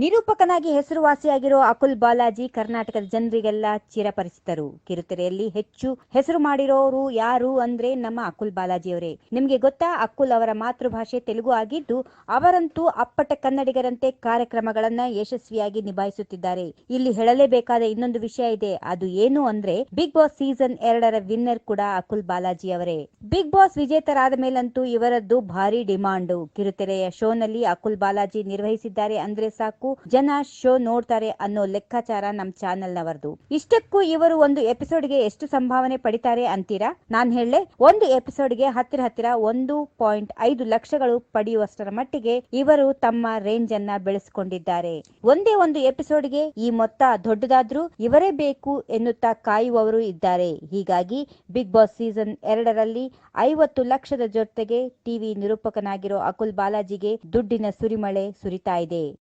ನಿರೂಪಕನಾಗಿ ಹೆಸರುವಾಸಿಯಾಗಿರೋ ಅಕುಲ್ ಬಾಲಾಜಿ ಕರ್ನಾಟಕದ ಜನರಿಗೆಲ್ಲ ಚಿರಪರಿಚಿತರು. ಕಿರುತೆರೆಯಲ್ಲಿ ಹೆಚ್ಚು ಹೆಸರು ಮಾಡಿರೋರು ಯಾರು ಅಂದ್ರೆ ನಮ್ಮ ಅಕುಲ್ ಬಾಲಾಜಿ ಅವರೇ ನಿಮ್ಗೆ ಗೊತ್ತಾ, ಅಕುಲ್ ಅವರ ಮಾತೃಭಾಷೆ ತೆಲುಗು ಆಗಿದ್ದು, ಅವರಂತೂ ಅಪ್ಪಟ ಕನ್ನಡಿಗರಂತೆ ಕಾರ್ಯಕ್ರಮಗಳನ್ನ ಯಶಸ್ವಿಯಾಗಿ ನಿಭಾಯಿಸುತ್ತಿದ್ದಾರೆ. ಇಲ್ಲಿ ಹೇಳಲೇಬೇಕಾದ ಇನ್ನೊಂದು ವಿಷಯ ಇದೆ. ಅದು ಏನು ಅಂದ್ರೆ, ಬಿಗ್ ಬಾಸ್ ಸೀಸನ್ ಎರಡರ ವಿನ್ನರ್ ಕೂಡ ಅಕುಲ್ ಬಾಲಾಜಿ ಅವರೇ ಬಿಗ್ ಬಾಸ್ ವಿಜೇತರಾದ ಮೇಲಂತೂ ಇವರದ್ದು ಭಾರಿ ಡಿಮಾಂಡ್. ಕಿರುತೆರೆಯ ಶೋನಲ್ಲಿ ಅಕುಲ್ ಬಾಲಾಜಿ ನಿರ್ವಹಿಸಿದ್ದಾರೆ ಅಂದ್ರೆ ಸಾಕು. ಜನ ಶೋ ನೋಡ್ತಾರೆ ಅನ್ನೋ ಲೆಕ್ಕಾಚಾರ ನಮ್ ಚಾನೆಲ್ ನವರದು ಇಷ್ಟಕ್ಕೂ ಇವರು ಒಂದು ಎಪಿಸೋಡ್ಗೆ ಎಷ್ಟು ಸಂಭಾವನೆ ಪಡಿತಾರೆ ಅಂತೀರಾ? ನಾನ್ ಹೇಳಲೆ, ಒಂದು ಎಪಿಸೋಡ್ಗೆ ಹತ್ತಿರ ಹತ್ತಿರ ಒಂದು ಪಾಯಿಂಟ್ ಐದು ಲಕ್ಷಗಳು ಪಡೆಯುವಷ್ಟರ ಮಟ್ಟಿಗೆ ಇವರು ತಮ್ಮ ರೇಂಜ್ ಅನ್ನ ಬೆಳೆಸಿಕೊಂಡಿದ್ದಾರೆ. ಒಂದೇ ಒಂದು ಎಪಿಸೋಡ್ಗೆ ಈ ಮೊತ್ತ ದೊಡ್ಡದಾದ್ರೂ ಇವರೇ ಬೇಕು ಎನ್ನುತ್ತಾ ಕಾಯುವವರು ಇದ್ದಾರೆ. ಹೀಗಾಗಿ ಬಿಗ್ ಬಾಸ್ ಸೀಸನ್ ಎರಡರಲ್ಲಿ ಐವತ್ತು ಲಕ್ಷದ ಜೊತೆಗೆ ಟಿವಿ ನಿರೂಪಕನಾಗಿರೋ ಅಕುಲ್ ಬಾಲಾಜಿಗೆ ದುಡ್ಡಿನ ಸುರಿಮಳೆ ಸುರಿತಾ ಇದೆ.